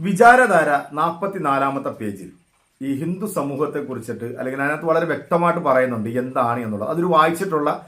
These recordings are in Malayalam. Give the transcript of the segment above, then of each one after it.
വിചാരധാര നാൽപ്പത്തിനാലാമത്തെ പേജിൽ ഈ ഹിന്ദു സമൂഹത്തെ കുറിച്ചിട്ട് അല്ലെങ്കിൽ അതിനകത്ത് വളരെ വ്യക്തമായിട്ട് പറയുന്നുണ്ട് എന്താണ് എന്നുള്ളത്. അതൊരു വായിച്ചിട്ടുള്ള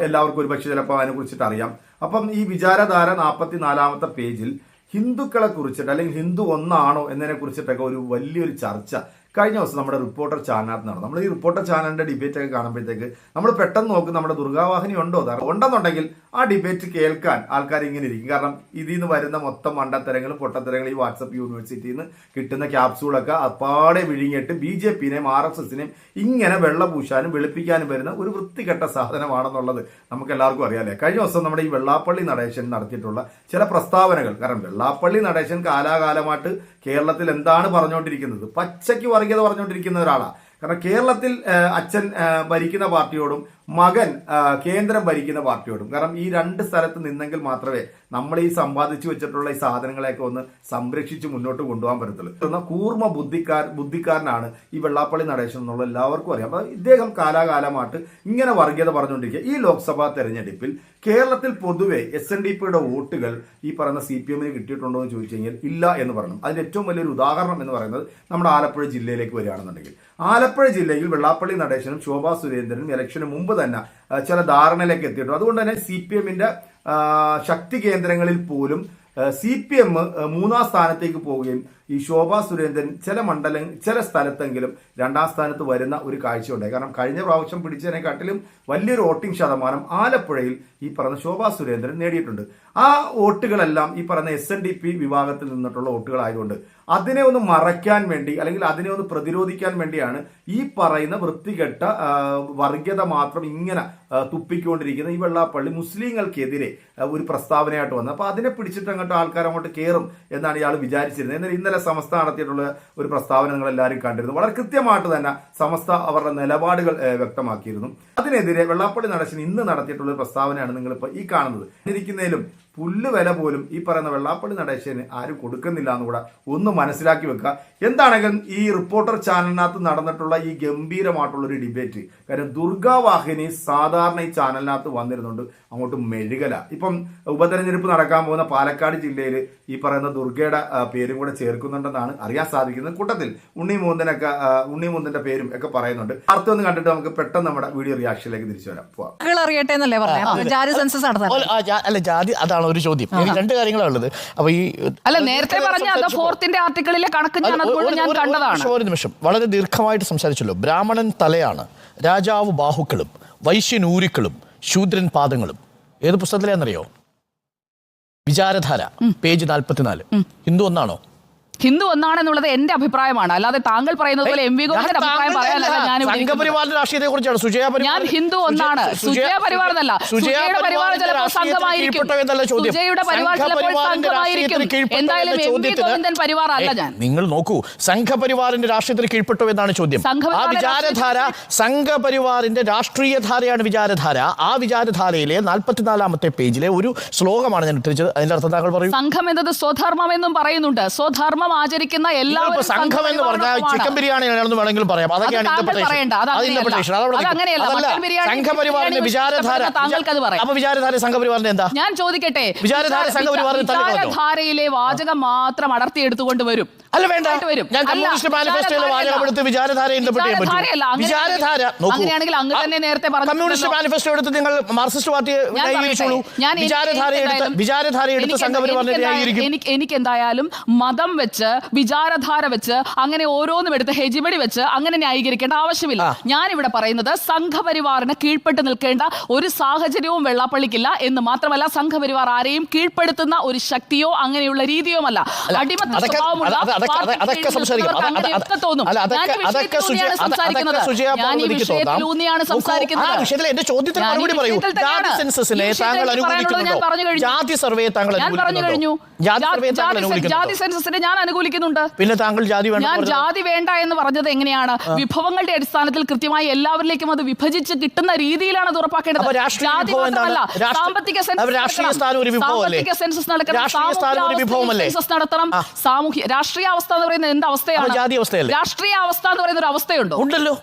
എല്ലാവർക്കും ഒരു പക്ഷേ ചിലപ്പോൾ അതിനെ കുറിച്ചിട്ട് അറിയാം. അപ്പം ഈ വിചാരധാര നാൽപ്പത്തിനാലാമത്തെ പേജിൽ ഹിന്ദുക്കളെ കുറിച്ചിട്ട് അല്ലെങ്കിൽ ഹിന്ദു ഒന്നാണോ എന്നതിനെ കുറിച്ചിട്ടൊക്കെ ഒരു വലിയൊരു ചർച്ച കഴിഞ്ഞ ദിവസം നമ്മുടെ റിപ്പോർട്ടർ ചാനലിനകത്ത് നടന്നു. നമ്മൾ ഈ റിപ്പോർട്ടർ ചാനലിന്റെ ഡിബേറ്റ് ഒക്കെ കാണുമ്പോഴത്തേക്ക് നമ്മൾ പെട്ടെന്ന് നോക്കും നമ്മുടെ ദുർഗാവാഹിനി ഉണ്ടോ? ഉണ്ടെന്നുണ്ടെങ്കിൽ ആ ഡിബേറ്റ് കേൾക്കാൻ ആൾക്കാർ ഇങ്ങനെ ഇരിക്കും. കാരണം ഇതിൽ നിന്ന് വരുന്ന മൊത്തം മണ്ടത്തരങ്ങളും പൊട്ടത്തരങ്ങളും ഈ വാട്സപ്പ് യൂണിവേഴ്സിറ്റിയിൽ നിന്ന് കിട്ടുന്ന ക്യാപ്സൂളൊക്കെ അപ്പാടെ വിഴുങ്ങിയിട്ട് ബി ജെ പിനെയും ആർ എസ് എസിനെയും ഇങ്ങനെ വെള്ള പൂശാനും വെളുപ്പിക്കാനും വരുന്ന ഒരു വൃത്തികെട്ട സാധനമാണെന്നുള്ളത് നമുക്ക് എല്ലാവർക്കും അറിയാമല്ലേ കഴിഞ്ഞ ദിവസം നമ്മുടെ ഈ വെള്ളാപ്പള്ളി നടേശൻ നടത്തിയിട്ടുള്ള ചില പ്രസ്താവനകൾ. കാരണം വെള്ളാപ്പള്ളി നടേശൻ കാലാകാലമായിട്ട് കേരളത്തിൽ എന്താണ് പറഞ്ഞുകൊണ്ടിരിക്കുന്നത്? പച്ചയ്ക്ക് വർഗീയത പറഞ്ഞുകൊണ്ടിരിക്കുന്ന ഒരാളാണ് കാരണം കേരളത്തിൽ അച്ഛൻ ഭരിക്കുന്ന പാർട്ടിയോടും മകൻ കേന്ദ്രം ഭരിക്കുന്ന പാർട്ടിയോടും. കാരണം ഈ രണ്ട് സ്ഥലത്ത് നിന്നെങ്കിൽ മാത്രമേ നമ്മൾ ഈ സമ്പാദിച്ചു വെച്ചിട്ടുള്ള ഈ സാധനങ്ങളെയൊക്കെ ഒന്ന് സംരക്ഷിച്ച് മുന്നോട്ട് കൊണ്ടുപോകാൻ പറ്റത്തുള്ളൂ. എന്നാൽ കൂർമ്മ ബുദ്ധിക്കാർ ബുദ്ധിക്കാരനാണ് ഈ വെള്ളാപ്പള്ളി നടേശൻ എന്നുള്ള എല്ലാവർക്കും അറിയാം. അപ്പൊ ഇദ്ദേഹം കാലാകാലമായിട്ട് ഇങ്ങനെ വർഗീയത പറഞ്ഞുകൊണ്ടിരിക്കുക. ഈ ലോക്സഭാ തെരഞ്ഞെടുപ്പിൽ കേരളത്തിൽ പൊതുവെ എസ് എൻ ഡി പിയുടെ വോട്ടുകൾ ഈ പറയുന്ന സി പി എമ്മിന് കിട്ടിയിട്ടുണ്ടോ എന്ന് ചോദിച്ചു കഴിഞ്ഞാൽ ഇല്ല എന്ന് പറഞ്ഞു അതിന് ഏറ്റവും വലിയൊരു ഉദാഹരണം എന്ന് പറയുന്നത് നമ്മുടെ ആലപ്പുഴ ജില്ലയിലേക്ക് വരികയാണെന്നുണ്ടെങ്കിൽ. ആലപ്പുഴ ജില്ലയിൽ വെള്ളാപ്പള്ളി നടേശനും ശോഭാ സുരേന്ദ്രനും ഇലക്ഷന് മുമ്പ് തന്നെ ചില ധാരണയിലേക്ക് എത്തിയിട്ടുണ്ട്. അതുകൊണ്ട് തന്നെ സി പി എമ്മിന്റെ ശക്തി കേന്ദ്രങ്ങളിൽ പോലും സി പി എം മൂന്നാം സ്ഥാനത്തേക്ക് പോവുകയും ഈ ശോഭാ സുരേന്ദ്രൻ ചില മണ്ഡലം ചില സ്ഥലത്തെങ്കിലും രണ്ടാം സ്ഥാനത്ത് വരുന്ന ഒരു കാഴ്ചയുണ്ടായി. കാരണം കഴിഞ്ഞ പ്രാവശ്യം പിടിച്ചതിനെക്കാട്ടിലും വലിയൊരു വോട്ടിംഗ് ശതമാനം ആലപ്പുഴയിൽ ഈ പറഞ്ഞ ശോഭാ സുരേന്ദ്രൻ നേടിയിട്ടുണ്ട്. ആ വോട്ടുകളെല്ലാം ഈ പറഞ്ഞ എസ് എൻ ഡി പി വിഭാഗത്തിൽ നിന്നിട്ടുള്ള വോട്ടുകളായതുകൊണ്ട് അതിനെ ഒന്ന് മറയ്ക്കാൻ വേണ്ടി അല്ലെങ്കിൽ അതിനെ ഒന്ന് പ്രതിരോധിക്കാൻ വേണ്ടിയാണ് ഈ പറയുന്ന വൃത്തികെട്ട വർഗീയത മാത്രം ഇങ്ങനെ തുപ്പിക്കൊണ്ടിരിക്കുന്ന ഈ വെള്ളാപ്പള്ളി മുസ്ലിങ്ങൾക്കെതിരെ ഒരു പ്രസ്താവനയായിട്ട് വന്നത്. അപ്പൊ അതിനെ പിടിച്ചിട്ട് അങ്ങോട്ട് ആൾക്കാർ അങ്ങോട്ട് കയറും എന്നാണ് ഇയാൾ വിചാരിച്ചിരുന്നത്. എന്നാൽ ഇന്നലെ സമസ്ത നടത്തിയിട്ടുള്ള ഒരു പ്രസ്താവന നിങ്ങൾ എല്ലാവരും കണ്ടിരുന്നു. വളരെ കൃത്യമായിട്ട് തന്നെ സമസ്ത അവരുടെ നിലപാടുകൾ വ്യക്തമാക്കിയിരുന്നു. അതിനെതിരെ വെള്ളാപ്പള്ളി നടശൻ ഇന്ന് നടത്തിയിട്ടുള്ള ഒരു പ്രസ്താവനയാണ് നിങ്ങളിപ്പോൾ ഈ കാണുന്നത്. ഇരിക്കുന്നതിലും പുല്ല് വില പോലും ഈ പറയുന്ന വെള്ളാപ്പള്ളി നടേശന് ആരും കൊടുക്കുന്നില്ല എന്നുകൂടെ ഒന്ന് മനസ്സിലാക്കി വെക്കുക. എന്താണെങ്കിലും ഈ റിപ്പോർട്ടർ ചാനലിനകത്ത് നടന്നിട്ടുള്ള ഈ ഗംഭീരമായിട്ടുള്ള ഒരു ഡിബേറ്റ് കാര്യം ദുർഗാവാഹിനി സാധാരണ ഈ ചാനലിനകത്ത് വന്നിരുന്നുണ്ട് അങ്ങോട്ട് മെഴുകല. ഇപ്പം ഉപതെരഞ്ഞെടുപ്പ് നടക്കാൻ പോകുന്ന പാലക്കാട് ജില്ലയിൽ ഈ പറയുന്ന ദുർഗയുടെ പേരും കൂടെ ചേർക്കുന്നുണ്ടെന്നാണ് അറിയാൻ സാധിക്കുന്നത്. കൂട്ടത്തിൽ ഉണ്ണി മൂന്തനൊക്കെ ഉണ്ണി മൂന്തന്റെ പേരും ഒക്കെ പറയുന്നുണ്ട്. അർത്ഥം ഒന്ന് കണ്ടിട്ട് നമുക്ക് പെട്ടെന്ന് നമ്മുടെ വീഡിയോ റിയാക്ഷനിലേക്ക് തിരിച്ചു വരാം. അറിയട്ടെ എന്നല്ലേ ജാതി സെൻസസ് അല്ല ജാതി അതാണ് ഒരു ചോദ്യം. എനിക്ക് രണ്ട് കാര്യങ്ങളാണ് ഉള്ളത്. അപ്പൊ ഈ അല്ല നേരത്തെ പറഞ്ഞ ഫോർത്തിന്റെ ആർട്ടിക്കിളിലെ കണക്ക് ഞാൻ ഞാൻ കണ്ടതാണ്. ഒരു നിമിഷം. വളരെ ദീർഘമായിട്ട് സംസാരിച്ചല്ലോ. ബ്രാഹ്മണൻ തലയാണ് രാജാവ് ബാഹുക്കളും വൈശ്യൻ ഊരുക്കളും ശൂദ്രൻ പാദങ്ങളും. ഏത് പുസ്തകത്തിലാണെന്നറിയോ? വിചാരധാര പേജ് നാൽപ്പത്തിനാല് ഹിന്ദു ഒന്നാണോ? ഹിന്ദു ഒന്നാണെന്നുള്ളത് എന്റെ അഭിപ്രായമാണ്. അല്ലാതെ താങ്കൾ പറയുന്നത് പോലെ എം വി ഗോവിന്ദന്റെ അഭിപ്രായം പറയാനല്ല ഞാൻ ഞാൻ ഹിന്ദു ഒന്നാണ്. സുജയ പരിവാർ എന്നല്ല സുജയുടെ പരിവാർ ചിലപ്പോൾ സംഘമായിരിക്കും. സുജയുടെ പരിവാർ ചിലപ്പോൾ സംഘമായിരിക്കും. എന്തായാലും എം വി ഗോവിന്ദൻ പരിവാർ അല്ല ഞാൻ. നിങ്ങൾ നോക്കൂ. സംഘപരിവാറിന്റെ രാഷ്ട്രീയത്തിന് കീഴ്പ്പെട്ടോ എന്നാണ് ചോദ്യം. ആ വിചാരധാര സംഘപരിവാറിന്റെ രാഷ്ട്രീയധാരയാണ് വിചാരധാര. ആ വിചാരധാരയിലെ നാൽപ്പത്തിനാലാമത്തെ പേജിലെ ഒരു ശ്ലോകമാണ് ഞാൻ ഉദ്ധരിച്ചത് അതിന്റെ അർത്ഥം താങ്കൾ പറയും? സംഘം എന്നത് സ്വധർമ്മം എന്നും പറയുന്നുണ്ട്. സ്വധർമ്മം ആചരിക്കുന്ന നിങ്ങളിപ്പോ എല്ലാവരും സംഘം എന്ന് പറഞ്ഞാൽ ചിക്കൻ ബിരിയാണി ആണെന്ന് പറയാം. അതൊക്കെയാണ് സംഘപരിവാറിന്റെ ബിരിയാണി വിചാരധാര ഇഷ്ടപ്പെടുന്ന താങ്കൾക്കത് അപ്പൊ വിചാരധാര സംഘപരിവാറിന്റെ എന്താ? ഞാൻ ചോദിക്കട്ടെ വിചാരധാര? വിചാരധാരയിലെ വാചകം മാത്രം അടർത്തിയെടുത്തുകൊണ്ട് വരും. അല്ല വേണ്ട. വരും. ഞാൻ കമ്മ്യൂണിസ്റ്റ് മാനിഫെസ്റ്റോയിലെ വാചകം. എടുത്ത് വിചാരധാര അങ്ങനെയാണെങ്കിൽ- വിചാരധാര നോക്കൂ. അങ്ങനെയാണെങ്കിൽ അങ്ങ് തന്നെ നേരത്തെ പറഞ്ഞു കമ്മ്യൂണിസ്റ്റ് മാനിഫെസ്റ്റോ എടുത്ത് നിങ്ങൾ മാർക്സിസ്റ്റ് പാർട്ടിയെ ന്യായീകരിച്ചോളൂ വിചാരധാര എടുത്ത് വിചാരധാര എടുത്ത് സംഘപരിവാറിനെ ന്യായീകരിക്കും എനിക്ക് എന്തായാലും മതം വെച്ച് വിചാരധാര വെച്ച് അങ്ങനെ ഓരോന്നും എടുത്ത് ഹെജിമടി വെച്ച് അങ്ങനെ ന്യായീകരിക്കേണ്ട ആവശ്യമില്ല. ഞാൻ ഇവിടെ പറയുന്നത് സംഘപരിവാറിന് കീഴ്പ്പെട്ട് നിൽക്കേണ്ട ഒരു സാഹചര്യവും വെള്ളാപ്പള്ളിക്കില്ല എന്ന് മാത്രമല്ല സംഘപരിവാർ ആരെയും കീഴ്പ്പെടുത്തുന്ന ഒരു ശക്തിയോ അങ്ങനെയുള്ള അടിമത്ത സ്വഭാവമുള്ള തോന്നും അല്ല, അടിമത്തോന്നും ഞാൻ ഈ വിഷയത്തിലൂന്നിയാണ് സംസാരിക്കുന്നത് ഞാൻ പറഞ്ഞു കഴിഞ്ഞു. ജാതി സെൻസസിനെ ഞാൻ അനുകൂലിക്കുന്നുണ്ട്. പിന്നെ താങ്കൾ ജാതി വേണ്ട ഞാൻ ജാതി വേണ്ട എന്ന് പറഞ്ഞത് എങ്ങനെയാണ്? വിഭവങ്ങളുടെ അടിസ്ഥാനത്തിൽ കൃത്യമായി എല്ലാവരിലേക്കും അത് വിഭജിച്ച് കിട്ടുന്ന രീതിയിലാണ് അത് ഉറപ്പാക്കേണ്ടത്. ജാതി മാത്രമല്ല, സാമ്പത്തിക സെൻസസ് നടക്കണം. സാമൂഹ്യ സെൻസസ് നടത്തണം. സാമൂഹ്യ രാഷ്ട്രീയ അവസ്ഥ എന്ന് പറയുന്നത് എന്ത് അവസ്ഥയാണ്? രാഷ്ട്രീയ അവസ്ഥ എന്ന് പറയുന്ന ഒരു അവസ്ഥയുണ്ടോ? ഉണ്ടല്ലോ.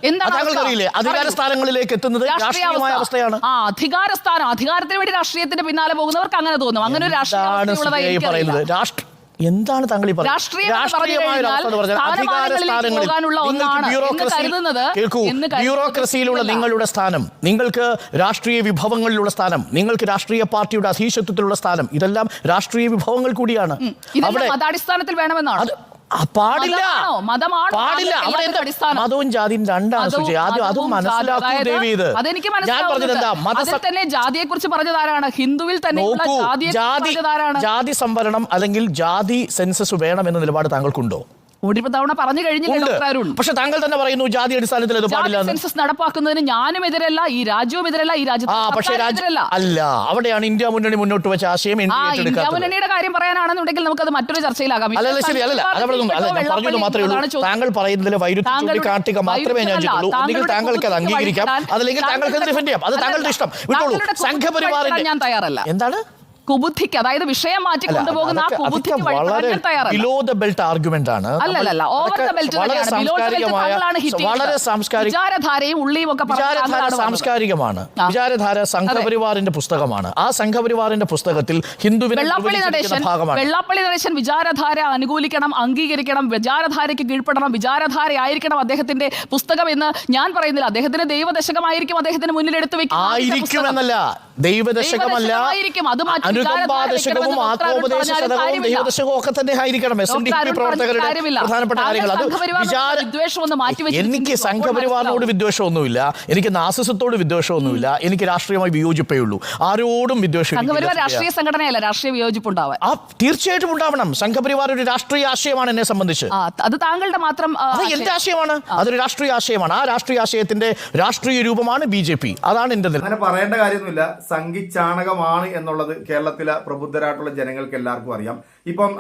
അധികാര സ്ഥാനങ്ങളിലേക്ക് എത്തുന്നത് രാഷ്ട്രീയമായ അവസ്ഥയാണ്. ആ അധികാര സ്ഥാനം. അധികാരത്തിന് വേണ്ടി രാഷ്ട്രീയത്തിന്റെ പിന്നാലെ പോകുന്നവർക്ക് അങ്ങനെ തോന്നും. അങ്ങനെ ഒരു രാഷ്ട്രീയ എന്താണ് താങ്കൾ ഈ പറയുന്നത്? ബ്യൂറോക്രസിയിലുള്ള നിങ്ങളുടെ സ്ഥാനം നിങ്ങൾക്ക് രാഷ്ട്രീയ വിഭവങ്ങളിലുള്ള സ്ഥാനം നിങ്ങൾക്ക് രാഷ്ട്രീയ പാർട്ടിയുടെ അധീശത്വത്തിലുള്ള സ്ഥാനം ഇതെല്ലാം രാഷ്ട്രീയ വിഭവങ്ങൾ കൂടിയാണ്. അവിടെ മതാടിസ്ഥാനത്തിൽ വേണമെന്നാണ്. പാടില്ല. പാടില്ല. അവിടെ മതവും ജാതിയും രണ്ടാണ് മതവും- സുജി ആദ്യം അതും മനസ്സിലാക്കൂ ദേവി ഇത്. ഞാൻ പറഞ്ഞത് എന്താ? തന്നെ ജാതിയെ കുറിച്ച് പറഞ്ഞതാരാണ്? ഹിന്ദുവിൽ തന്നെ ജാതി ജാതി സംവരണം അല്ലെങ്കിൽ ജാതി സെൻസസ് വേണം എന്ന നിലപാട് താങ്കൾക്കുണ്ടോ? തവണ പറഞ്ഞു കഴിഞ്ഞില്ല പക്ഷെ താങ്കൾ തന്നെ പറയുന്നു ജാതി അടിസ്ഥാനത്തിൽ അത് പാടില്ല. സെൻസസ് നടപ്പാക്കുന്നതിന് ഞാനും എതിരല്ല ഈ രാജ്യവും എതിരല്ല ഈ രാജ്യത്തെ അല്ല അവിടെയാണ് ഇന്ത്യ മുന്നണി മുന്നോട്ട് വെച്ച ആശയം ഇന്ത്യ മുന്നണിയുടെ കാര്യം പറയാനാണെന്നുണ്ടെങ്കിൽ നമുക്കത് മറ്റൊരു ചർച്ചയിലാകാം. അല്ല ശരി അത് അല്ല പറഞ്ഞത് മാത്രമേ ഉള്ളൂ. താങ്കൾ പറയുന്നതിലെ വൈരുദ്ധ്യം ചൂണ്ടിക്കാട്ടുക മാത്രമേ ഞാൻ ചെയ്യുള്ളൂ ഒന്നുകിൽ താങ്കൾക്ക് അത് അംഗീകരിക്കാം അല്ലെങ്കിൽ അതല്ലെങ്കിൽ താങ്കൾക്ക് അത് ഡിഫെൻഡ് ചെയ്യാം. അത് താങ്കളുടെ ഇഷ്ടം. വിട്ടോളൂ. സംഘപരിവാറിന്റെ ഞാൻ തയ്യാറല്ല. എന്താണ്? കുബുദ്ധിക്ക് അതായത് വിഷയം മാറ്റി കൊണ്ടുപോകുന്ന ആ കുബുദ്ധിക്ക് വളരെ ബിലോ ദ ബെൽറ്റ് ആർഗ്യുമെന്റ് ആണ്. അല്ലല്ല ഓവർ ദ ബെൽറ്റ് വളരെ വിചാരധാരയും ഉള്ളിയും ഒക്കെ സാംസ്കാരികമാണ്. വിചാരധാര സംഘപരിവാറിന്റെ പുസ്തകമാണ്. ആ സംഘപരിവാറിന്റെ പുസ്തകത്തിൽ ഹിന്ദുവിനെ വെള്ളാപ്പള്ളി നടേശൻ വെള്ളാപ്പള്ളി നടേശൻ വിചാരധാര അനുകൂലിക്കണം അംഗീകരിക്കണം വിചാരധാരയ്ക്ക് കീഴ്പ്പെടണം വിചാരധാര ആയിരിക്കണം അദ്ദേഹത്തിന്റെ പുസ്തകം എന്ന് ഞാൻ പറയുന്നില്ല. അദ്ദേഹത്തിന്റെ ദൈവദശകമായിരിക്കും അദ്ദേഹത്തിന് മുന്നിൽ എടുത്തു ആദ്യത്തെ പുസ്തകം. ദൈവദശകമല്ല അനുകമ്പാദശകവും ആത്മോപദേശ ശതകവും ദൈവദശകവും ഒക്കെ തന്നെ ആയിരിക്കണം എസ് എൻ ഡി പി പ്രവർത്തകരുടെ പ്രധാനപ്പെട്ട കാര്യങ്ങൾ അത് എനിക്ക്. സംഘപരിവാറിനോട് വിദ്വേഷമൊന്നുമില്ല. എനിക്ക് നാസിസത്തോട് വിദ്വേഷമൊന്നുമില്ല. എനിക്ക് രാഷ്ട്രീയമായി വിയോജിപ്പേ ഉള്ളൂ ആരോടും വിദ്വേഷം. രാഷ്ട്രീയ സംഘടനയല്ല രാഷ്ട്രീയ വിയോജിപ്പ് ഉണ്ടാവാൻ ആ തീർച്ചയായിട്ടും ഉണ്ടാവണം. സംഘപരിവാർ ഒരു രാഷ്ട്രീയ ആശയമാണ് എന്നെ സംബന്ധിച്ച്. അത് താങ്കളുടെ മാത്രം. എന്റെ ആശയമാണ്. അതൊരു രാഷ്ട്രീയ ആശയമാണ്. ആ രാഷ്ട്രീയ ആശയത്തിന്റെ രാഷ്ട്രീയ രൂപമാണ് ബി ജെ പി. അതാണ് എന്റെ പറയേണ്ട കാര്യമൊന്നുമില്ല. സംഘിച്ചാണകമാണ് എന്നുള്ളത് കേരളത്തിലെ പ്രബുദ്ധരായിട്ടുള്ള ജനങ്ങൾക്ക് എല്ലാവർക്കും അറിയാം. ഇപ്പം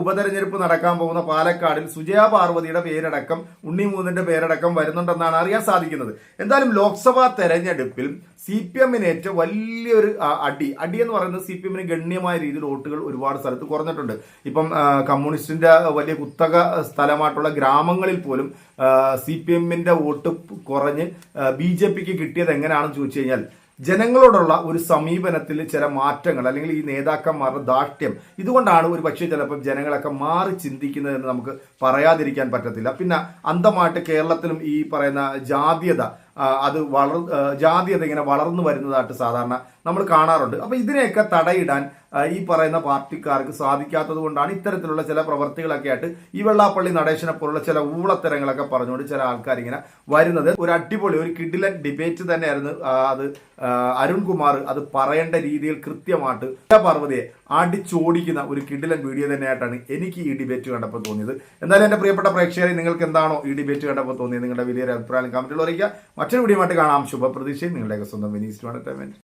ഉപതെരഞ്ഞെടുപ്പ് നടക്കാൻ പോകുന്ന പാലക്കാടിൽ സുജയ പാർവതിയുടെ പേരടക്കം ഉണ്ണിമൂന്നിന്റെ പേരടക്കം വരുന്നുണ്ടെന്നാണ് അറിയാൻ സാധിക്കുന്നത്. എന്തായാലും ലോക്സഭാ തെരഞ്ഞെടുപ്പിൽ സി പി എമ്മിനേറ്റ വലിയൊരു അടി. അടി എന്ന് പറയുന്നത് സി പി എമ്മിന് ഗണ്യമായ രീതിയിൽ വോട്ടുകൾ ഒരുപാട് സ്ഥലത്ത് കുറഞ്ഞിട്ടുണ്ട്. ഇപ്പം കമ്മ്യൂണിസ്റ്റിന്റെ വലിയ കുത്തക സ്ഥലമായിട്ടുള്ള ഗ്രാമങ്ങളിൽ പോലും സി പി എമ്മിന്റെ വോട്ട് കുറഞ്ഞ് ബി ജെ പിക്ക് കിട്ടിയത് എങ്ങനെയാണെന്ന് ചോദിച്ചു കഴിഞ്ഞാൽ ജനങ്ങളോടുള്ള ഒരു സമീപനത്തിൽ ചില മാറ്റങ്ങൾ അല്ലെങ്കിൽ ഈ നേതാക്കന്മാരുടെ ദാഷ്ട്യം ഇതുകൊണ്ടാണ് ഒരു പക്ഷേ ചിലപ്പോൾ ജനങ്ങളൊക്കെ മാറി ചിന്തിക്കുന്നതെന്ന് നമുക്ക് പറയാതിരിക്കാൻ പറ്റത്തില്ല. പിന്നെ അന്തമായിട്ട് കേരളത്തിലും ഈ പറയുന്ന ജാതീയത അത് വളർ ജാതി ഇങ്ങനെ വളർന്നു വരുന്നതായിട്ട് സാധാരണ നമ്മൾ കാണാറുണ്ട്. അപ്പോൾ ഇതിനെയൊക്കെ തടയിടാൻ ഈ പറയുന്ന പാർട്ടിക്കാർക്ക് സാധിക്കാത്തത് കൊണ്ടാണ് ഇത്തരത്തിലുള്ള ചില പ്രവർത്തികളൊക്കെ ആയിട്ട് ഈ വെള്ളാപ്പള്ളി നടേശനെ പോലുള്ള ചില ഊളത്തരങ്ങളൊക്കെ പറഞ്ഞുകൊണ്ട് ചില ആൾക്കാർ ഇങ്ങനെ വരുന്നത്. ഒരു അടിപൊളി ഒരു കിഡിലൻ ഡിബേറ്റ് തന്നെയായിരുന്നു അത് അരുൺകുമാർ അത് പറയേണ്ട രീതിയിൽ കൃത്യമായിട്ട് പാർവതിയെ അടിച്ചോടിക്കുന്ന ഒരു കിഡിലൻ വീഡിയോ തന്നെയായിട്ടാണ് എനിക്ക് ഈ ഡിബേറ്റ് കണ്ടപ്പോൾ തോന്നിയത്. എന്തായാലും എന്റെ പ്രിയപ്പെട്ട പ്രേക്ഷകരെ നിങ്ങൾക്ക് എന്താണോ ഈ ഡിബേറ്റ് കണ്ടപ്പോൾ തോന്നിയത്? നിങ്ങളുടെ വലിയൊരു അഭിപ്രായം കമന്റിൽ അറിയിക്കുക. മറ്റൊരു വീഡിയോ കാണാം. ശുഭപ്രതീക്ഷയും നിങ്ങളുടെയൊക്കെ സ്വന്തം വിനീസ് ടു